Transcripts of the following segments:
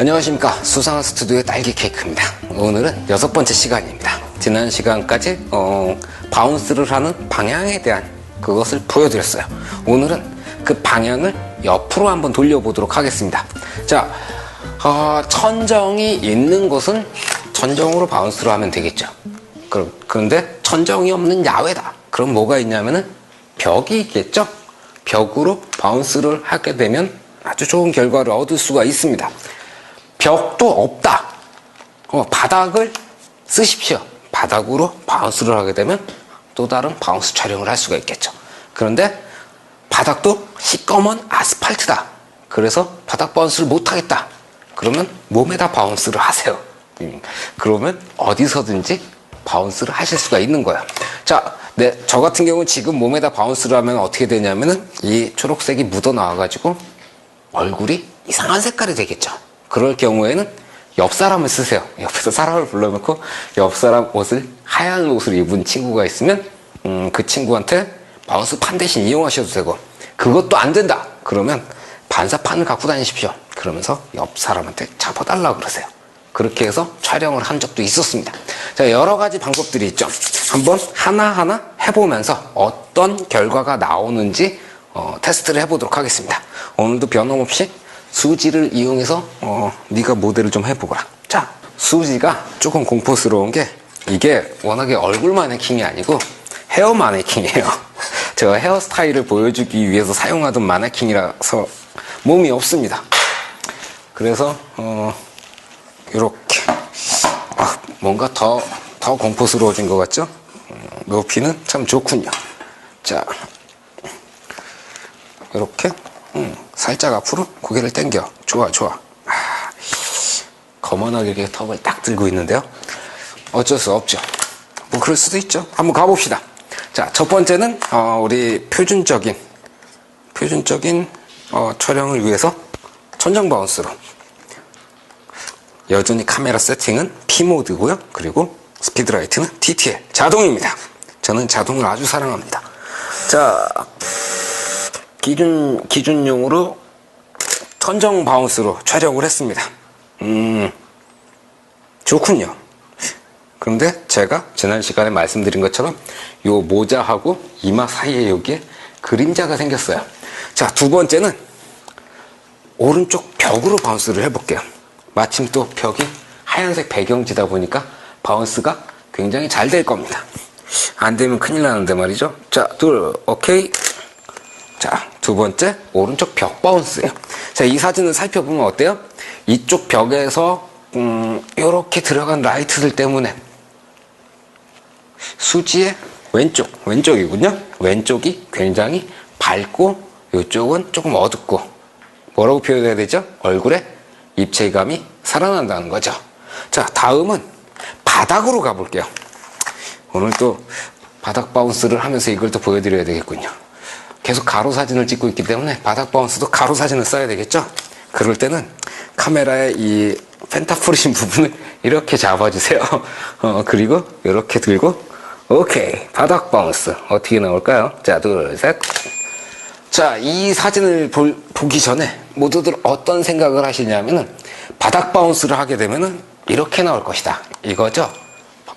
안녕하십니까. 수상한 스튜디오의 딸기 케이크입니다. 오늘은 여섯 번째 시간입니다. 지난 시간까지 어, 바운스를 하는 방향에 대한 그것을 보여드렸어요. 오늘은 그 방향을 옆으로 한번 돌려보도록 하겠습니다. 자 어, 천정이 있는 곳은 천정으로 바운스를 하면 되겠죠. 그, 그런데 천정이 없는 야외다. 그럼 뭐가 있냐면은 벽이 있겠죠? 벽으로 바운스를 하게 되면 아주 좋은 결과를 얻을 수가 있습니다 벽도 없다. 어, 바닥을 쓰십시오. 바닥으로 바운스를 하게 되면 또 다른 바운스 촬영을 할 수가 있겠죠. 그런데 바닥도 시꺼먼 아스팔트다. 그래서 바닥 바운스를 못 하겠다. 그러면 몸에다 바운스를 하세요. 음, 그러면 어디서든지 바운스를 하실 수가 있는 거예요. 자, 네, 저 같은 경우는 지금 몸에다 바운스를 하면 어떻게 되냐면은 이 초록색이 묻어 나와가지고 얼굴이 이상한 색깔이 되겠죠. 그럴 경우에는 옆 사람을 쓰세요. 옆에서 사람을 불러놓고 옆 사람 옷을 하얀 옷을 입은 친구가 있으면 음, 그 친구한테 바운스 판 대신 이용하셔도 되고 그것도 안 된다. 그러면 반사판을 갖고 다니십시오. 그러면서 옆 사람한테 잡아달라 그러세요. 그렇게 해서 촬영을 한 적도 있었습니다. 자, 여러 가지 방법들이 있죠. 한번 하나하나 해보면서 어떤 결과가 나오는지 어, 테스트를 해보도록 하겠습니다. 오늘도 변함없이 수지를 이용해서 어, 네가 모델을 좀 해보거라. 자, 수지가 조금 공포스러운 게 이게 워낙에 얼굴 마네킹이 아니고 헤어 마네킹이에요. 제가 헤어스타일을 보여주기 위해서 사용하던 마네킹이라서 몸이 없습니다. 그래서 어, 이렇게 아, 뭔가 더, 더 공포스러워진 것 같죠? 음, 높이는 참 좋군요. 자, 이렇게 음, 살짝 앞으로 고개를 당겨. 좋아, 좋아. 아, 거만하게 턱을 딱 들고 있는데요. 어쩔 수 없죠. 뭐 그럴 수도 있죠. 한번 가봅시다. 자, 첫 번째는 어, 우리 표준적인 표준적인 어, 촬영을 위해서 천정 바운스로 여전히 카메라 세팅은 P 모드고요. 그리고 스피드 라이트는 TTL 자동입니다. 저는 자동을 아주 사랑합니다. 자, 기준 기준용으로 천정 바운스로 촬영을 했습니다. 음, 좋군요. 그런데 제가 지난 시간에 말씀드린 것처럼 요 모자하고 이마 사이에 여기에 그림자가 생겼어요. 자, 두 번째는 오른쪽 벽으로 바운스를 해볼게요. 마침 또 벽이 하얀색 배경지다 보니까 바운스가 굉장히 잘 될 겁니다. 안 되면 큰일 나는데 말이죠. 자, 둘, 오케이. 자, 두 번째, 오른쪽 벽 바운스예요. 자, 이 사진을 살펴보면 어때요? 이쪽 벽에서, 음, 요렇게 들어간 라이트들 때문에 수지의 왼쪽, 왼쪽이군요. 왼쪽이 굉장히 밝고, 이쪽은 조금 어둡고, 뭐라고 표현해야 되죠? 얼굴에 입체감이 살아난다는 거죠. 자, 다음은 바닥으로 가볼게요. 오늘 또 바닥 바운스를 하면서 이걸 또 보여드려야 되겠군요. 계속 가로 사진을 찍고 있기 때문에 바닥 바운스도 가로 사진을 써야 되겠죠? 그럴 때는 카메라의 이 펜타포르신 부분을 이렇게 잡아주세요. 어, 그리고 이렇게 들고 오케이 바닥 바운스 어떻게 나올까요? 자, 둘, 셋. 자, 이 사진을 볼, 보기 전에 모두들 어떤 생각을 하시냐면은 바닥 바운스를 하게 되면은 이렇게 나올 것이다. 이거죠?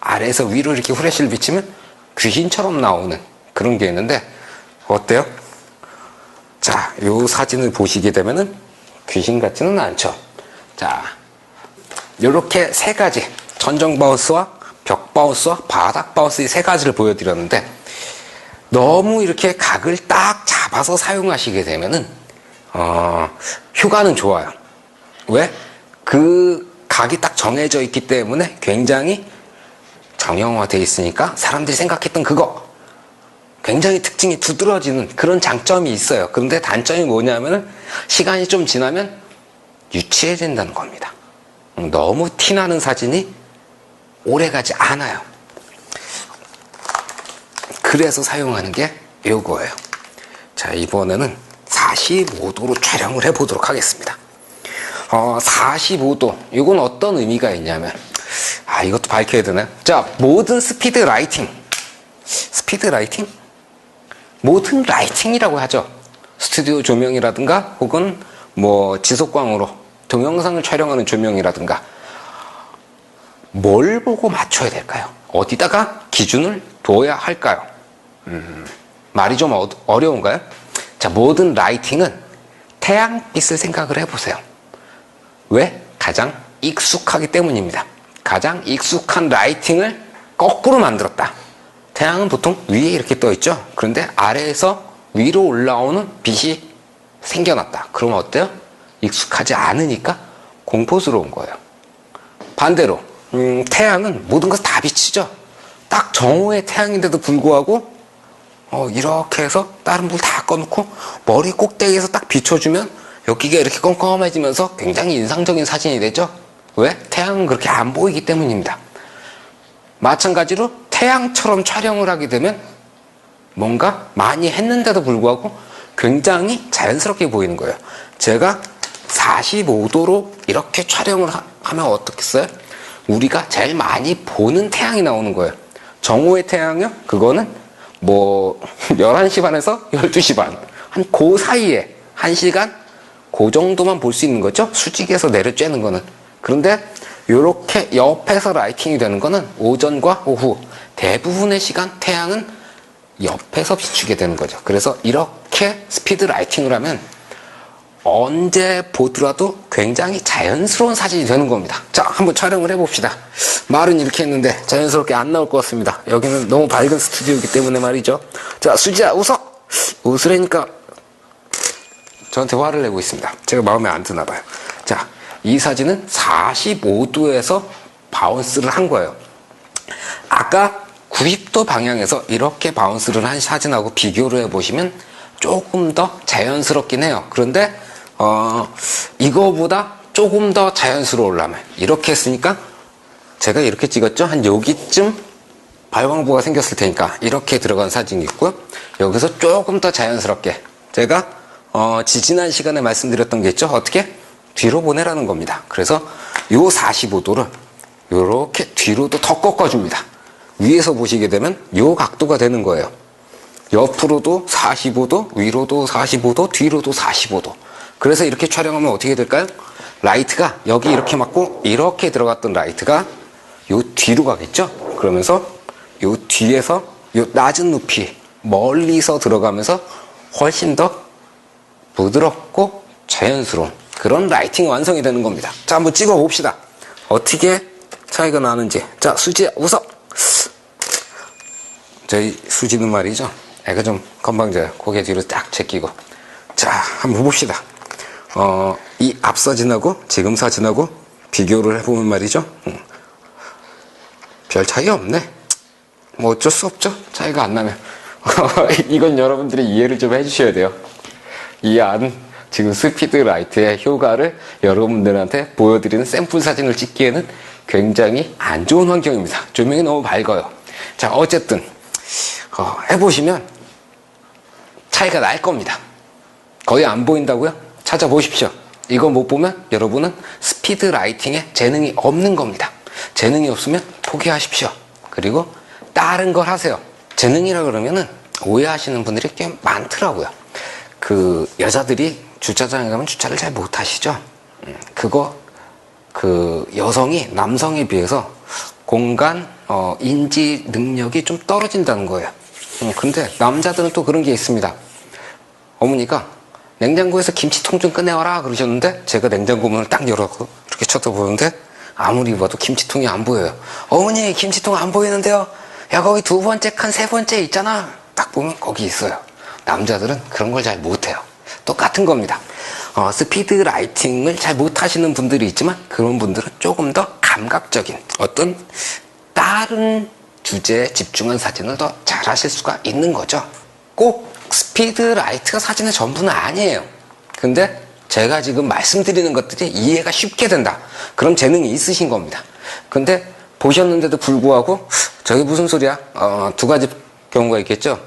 아래에서 위로 이렇게 후레쉬를 비치면 귀신처럼 나오는 그런 게 있는데 어때요? 자, 요 사진을 보시게 되면은 귀신 같지는 않죠. 자, 요렇게 세 가지 전정 바운스와 벽 바운스와 바닥 바운스 이 세 가지를 보여드렸는데 너무 이렇게 각을 딱 잡아서 사용하시게 되면은 어, 휴가는 좋아요. 왜? 그 각이 딱 정해져 있기 때문에 굉장히 정형화되어 있으니까 사람들이 생각했던 그거 굉장히 특징이 두드러지는 그런 장점이 있어요. 그런데 단점이 뭐냐면은 시간이 좀 지나면 유치해진다는 겁니다. 음, 너무 티나는 사진이 오래가지 않아요. 그래서 사용하는 게 요거예요. 자, 이번에는 45도로 촬영을 해보도록 하겠습니다. 어, 45도. 이건 어떤 의미가 있냐면, 아, 이것도 밝혀야 되나요? 자, 모든 스피드 라이팅. 스피드 라이팅? 모든 라이팅이라고 하죠. 스튜디오 조명이라든가 혹은 뭐 지속광으로 동영상을 촬영하는 조명이라든가 뭘 보고 맞춰야 될까요? 어디다가 기준을 둬야 할까요? 음, 말이 좀 어, 어려운가요? 자, 모든 라이팅은 태양빛을 생각을 해보세요. 왜? 가장 익숙하기 때문입니다. 가장 익숙한 라이팅을 거꾸로 만들었다. 태양은 보통 위에 이렇게 떠 있죠. 그런데 아래에서 위로 올라오는 빛이 생겨났다. 그러면 어때요? 익숙하지 않으니까 공포스러운 거예요. 반대로 음, 태양은 모든 것을 다 비치죠. 딱 정오의 태양인데도 불구하고 어, 이렇게 해서 다른 불 다 꺼놓고 머리 꼭대기에서 딱 비춰주면 여기가 이렇게 껌껌해지면서 굉장히 인상적인 사진이 되죠. 왜? 태양은 그렇게 안 보이기 때문입니다. 마찬가지로 태양처럼 촬영을 하게 되면 뭔가 많이 했는데도 불구하고 굉장히 자연스럽게 보이는 거예요. 제가 45도로 이렇게 촬영을 하, 면 어떻겠어요? 우리가 제일 많이 보는 태양이 나오는 거예요. 정오의 태양이요? 그거는 뭐 11시 반에서 12시 반. 한 그 사이에 1시간 그 정도만 볼 수 있는 거죠. 수직에서 내려 쬐는 거는. 그런데 이렇게 옆에서 라이팅이 되는 거는 오전과 오후 대부분의 시간 태양은 옆에서 비추게 되는 거죠. 그래서 이렇게 스피드 라이팅을 하면 언제 보더라도 굉장히 자연스러운 사진이 되는 겁니다. 자, 한번 촬영을 해봅시다. 말은 이렇게 했는데 자연스럽게 안 나올 것 같습니다. 여기는 너무 밝은 스튜디오이기 때문에 말이죠. 자, 수지야, 웃어! 웃으라니까 저한테 화를 내고 있습니다. 제가 마음에 안 드나 봐요. 자, 이 사진은 45도에서 바운스를 한 거예요. 아까 90도 방향에서 이렇게 바운스를 한 사진하고 비교를 해보시면 조금 더 자연스럽긴 해요. 그런데 어, 이거보다 조금 더 자연스러우려면 이렇게 했으니까 제가 이렇게 찍었죠. 한 여기쯤 발광부가 생겼을 테니까 이렇게 들어간 사진이 있고요. 여기서 조금 더 자연스럽게 제가 어, 지지난 시간에 말씀드렸던 게 있죠. 어떻게? 뒤로 보내라는 겁니다. 그래서 요 45도를 이렇게 뒤로도 더 꺾어줍니다. 위에서 보시게 되면 요 각도가 되는 거예요. 옆으로도 45도, 위로도 45도, 뒤로도 45도. 그래서 이렇게 촬영하면 어떻게 될까요? 라이트가 여기 이렇게 맞고 이렇게 들어갔던 라이트가 요 뒤로 가겠죠? 그러면서 요 뒤에서 요 낮은 높이 멀리서 들어가면서 훨씬 더 부드럽고 자연스러운 그런 라이팅 완성이 되는 겁니다. 자, 한번 찍어 봅시다. 어떻게 차이가 나는지. 자, 수지 웃어. 저희 수지는 말이죠. 애가 좀 건방져요. 고개 뒤로 딱 제끼고. 자, 한번 봅시다. 어, 이 앞 사진하고 지금 사진하고 비교를 해보면 말이죠. 음. 별 차이 없네. 뭐 어쩔 수 없죠. 차이가 안 나면. 이건 여러분들이 이해를 좀 해주셔야 돼요. 이 안 지금 스피드 라이트의 효과를 여러분들한테 보여드리는 샘플 사진을 찍기에는 굉장히 안 좋은 환경입니다. 조명이 너무 밝아요. 자, 어쨌든 어, 해보시면 차이가 날 겁니다. 거의 안 보인다고요? 찾아보십시오. 이거 못 보면 여러분은 스피드 라이팅에 재능이 없는 겁니다. 재능이 없으면 포기하십시오. 그리고 다른 걸 하세요. 재능이라 그러면은 오해하시는 분들이 꽤 많더라고요. 그 여자들이 주차장에 가면 주차를 잘 못하시죠. 음, 그거 그 여성이 남성에 비해서 공간 어, 인지 능력이 좀 떨어진다는 거예요. 음, 근데 남자들은 또 그런 게 있습니다. 어머니가 냉장고에서 김치통 좀 꺼내와라 그러셨는데 제가 냉장고 문을 딱 열어서 이렇게 쳐다보는데 아무리 봐도 김치통이 안 보여요. 어머니 김치통 안 보이는데요. 야 거기 두 번째 칸 세 번째 있잖아. 딱 보면 거기 있어요. 남자들은 그런 걸 잘 못해요. 똑같은 겁니다. 어, 스피드 라이팅을 잘 못하시는 분들이 있지만 그런 분들은 조금 더 감각적인 어떤 다른 주제에 집중한 사진을 더 잘하실 수가 있는 거죠. 꼭 스피드 라이트가 사진의 전부는 아니에요. 근데 제가 지금 말씀드리는 것들이 이해가 쉽게 된다. 그런 재능이 있으신 겁니다. 근데 보셨는데도 불구하고 저게 무슨 소리야? 어, 두 가지 경우가 있겠죠.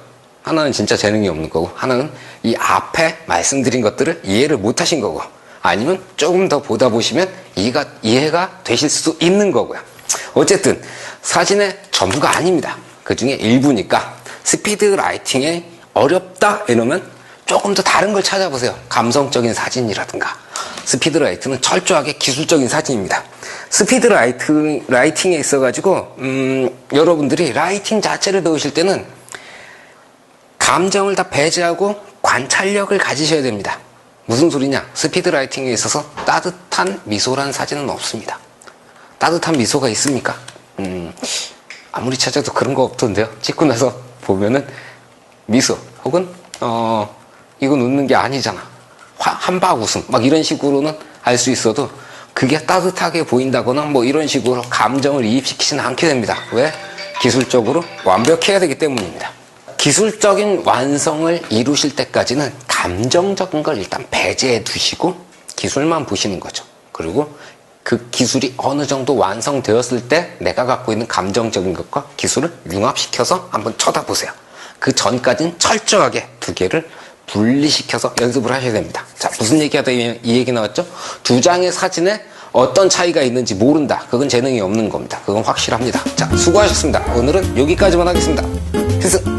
하나는 진짜 재능이 없는 거고 하나는 이 앞에 말씀드린 것들을 이해를 못 하신 거고 아니면 조금 더 보다 보시면 이해가, 이해가 되실 수 있는 거고요. 어쨌든 사진의 전부가 아닙니다. 그 중에 일부니까 스피드 라이팅에 어렵다 이러면 조금 더 다른 걸 찾아보세요. 감성적인 사진이라든가 스피드 라이트는 철저하게 기술적인 사진입니다. 스피드 라이트, 라이팅에 있어가지고, 음, 여러분들이 라이팅 자체를 배우실 때는 감정을 다 배제하고 관찰력을 가지셔야 됩니다. 무슨 소리냐? 스피드 라이팅에 있어서 따뜻한 미소란 사진은 없습니다. 따뜻한 미소가 있습니까? 음, 아무리 찾아도 그런 거 없던데요. 찍고 나서 보면은 미소 혹은 어 이건 웃는 게 아니잖아. 화- 한박 웃음 막 이런 식으로는 알 수 있어도 그게 따뜻하게 보인다거나 뭐 이런 식으로 감정을 이입시키지는 않게 됩니다. 왜? 기술적으로 완벽해야 되기 때문입니다. 기술적인 완성을 이루실 때까지는 감정적인 걸 일단 배제해 두시고 기술만 보시는 거죠. 그리고 그 기술이 어느 정도 완성되었을 때 내가 갖고 있는 감정적인 것과 기술을 융합시켜서 한번 쳐다보세요. 그 전까지는 철저하게 두 개를 분리시켜서 연습을 하셔야 됩니다. 자, 무슨 얘기하다 이, 이 얘기 나왔죠? 두 장의 사진에 어떤 차이가 있는지 모른다. 그건 재능이 없는 겁니다. 그건 확실합니다. 자, 수고하셨습니다. 오늘은 여기까지만 하겠습니다. 필승!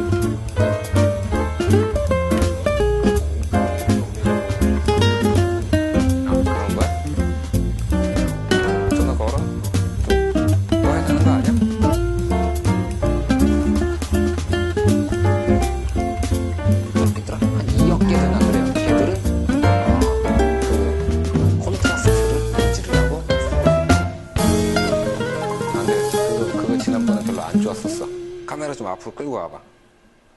waaba